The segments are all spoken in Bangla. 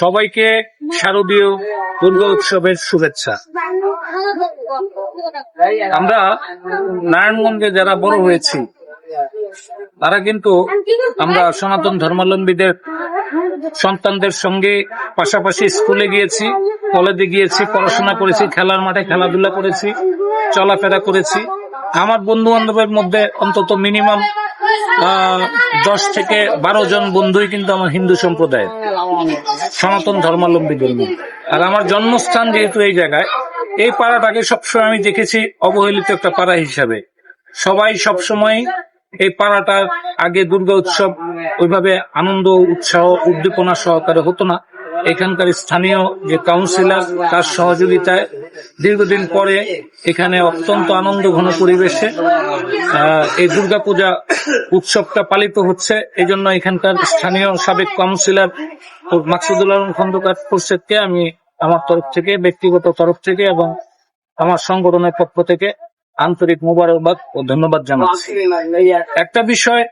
সবাইকে শারদীয় দুর্গা উৎসবের শুভেচ্ছা। আমরা নারায়ণগঞ্জে যারা বড় হয়েছি, তারা কিন্তু আমরা সনাতন ধর্মাবলম্বীদের সন্তানদের সঙ্গে পাশাপাশি স্কুলে গিয়েছি, কলেজে গিয়েছি, পড়াশোনা করেছি, খেলার মাঠে খেলাধুলা করেছি, চলাফেরা করেছি। আমার বন্ধু বান্ধবের মধ্যে অন্তত মিনিমাম দশ থেকে বারো জন বন্ধুই কিন্তু আমার হিন্দু সম্প্রদায়ের। সনাতন ধর্মাবলম্বীদের মধ্যে। আর আমার জন্মস্থান যেহেতু এই জায়গায়, এই পাড়াটাকে সবসময় আমি দেখেছি অবহেলিত একটা পাড়া হিসাবে। সবাই সবসময় এই পাড়াটার আগে দুর্গা উৎসব ওইভাবে আনন্দ, উৎসাহ, উদ্দীপনা সহকারে হতো না। এখানকার স্থানীয় যে কাউন্সিলর তার সহযোগিতায় দীর্ঘদিন পরে এখানে অত্যন্ত আনন্দ ঘন পরিবেশে এই দুর্গাপূজা উৎসবটা পালিত হচ্ছে। এই জন্য এখানকার স্থানীয় সাবেক কাউন্সিলর মাকসুদুল আলম খন্দকার পরিষদকে আমি আমার তরফ থেকে, ব্যক্তিগত তরফ থেকে এবং আমার সংগঠনের পক্ষ থেকে আন্তরিক মোবারকবাদ ও ধন্যবাদ জানাচ্ছি। একটা বিষয়,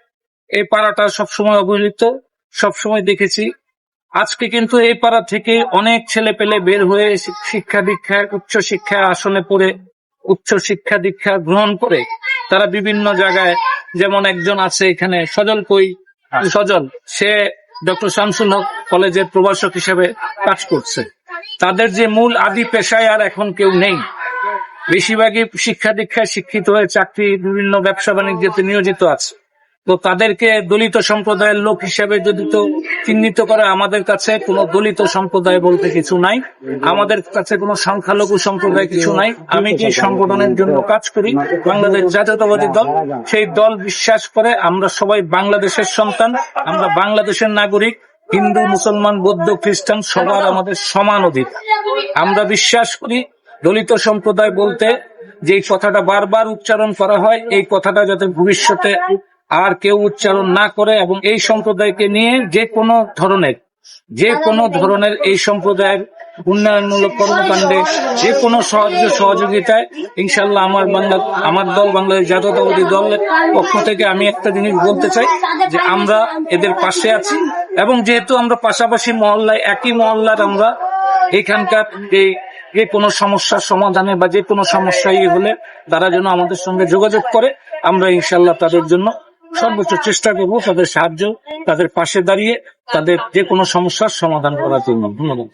এই পাড়াটা সবসময় অবহেলিত, সবসময় দেখেছি। আজকে কিন্তু এই পাড়া থেকে অনেক ছেলে পেলে বের হয়ে শিক্ষা দীক্ষায় উচ্চ শিক্ষা আসনে পড়ে উচ্চ শিক্ষা দীক্ষা গ্রহণ করে তারা বিভিন্ন জায়গায় যেমন একজন আছে এখানে সজল কই সজল সে ডক্টর শামসুল হক কলেজের প্রভাষক হিসেবে কাজ করছে। তাদের যে মূল আদি পেশায় আর এখন কেউ নেই। বেশিরভাগই শিক্ষা দীক্ষায় শিক্ষিত হয়ে চাকরি বিভিন্ন ব্যবসা বাণিজ্যতে নিয়োজিত আছে। তো তাদেরকে দলিত সম্প্রদায়ের লোক হিসেবে যদি তো চিহ্নিত করে, আমাদের কাছে কোনো দলিত সম্প্রদায় বলতে কিছু নাই। আমাদের কাছে কোনো সংখ্যালঘু সম্প্রদায় কিছু নাই। আমি যে সংগঠনের জন্য কাজ করি, বাংলাদেশ জাতীয়তাবাদী দল, সেই দল বিশ্বাস করে আমরা সবাই বাংলাদেশের সন্তান, আমরা বাংলাদেশের নাগরিক, হিন্দু, মুসলমান, বৌদ্ধ, খ্রিস্টান, সবার আমাদের সমান অধিকার। আমরা বিশ্বাস করি দলিত সম্প্রদায় বলতে যে কথাটা বারবার উচ্চারণ করা হয়, এই কথাটা যাতে ভবিষ্যতে আর কেউ উচ্চারণ না করে এবং এই সম্প্রদায়কে নিয়ে যে কোনো ধরনের, যে কোনো ধরনের এই সম্প্রদায়ের উন্নয়নমূলক কর্মকাণ্ডে যে কোনো সাহায্য সহযোগিতায় ইনশাল্লাহ আমার বাংলা, আমার দল, বাংলাদেশ জাতীয়তাবাদী দলের পক্ষ থেকে আমি একটা জিনিস বলতে চাই যে আমরা এদের পাশে আছি এবং যেহেতু আমরা পাশাপাশি মহল্লায়, একই মহল্লার আমরা এখানকার এই যে কোনো সমস্যার সমাধানে বা যে কোনো সমস্যা ইয়ে হলে তারা যেন আমাদের সঙ্গে যোগাযোগ করে, আমরা ইনশাল্লাহ তাদের জন্য সর্বোচ্চ চেষ্টা করব তাদের সাহায্য, তাদের পাশে দাঁড়িয়ে তাদের যে কোনো সমস্যার সমাধান করার জন্য। ধন্যবাদ।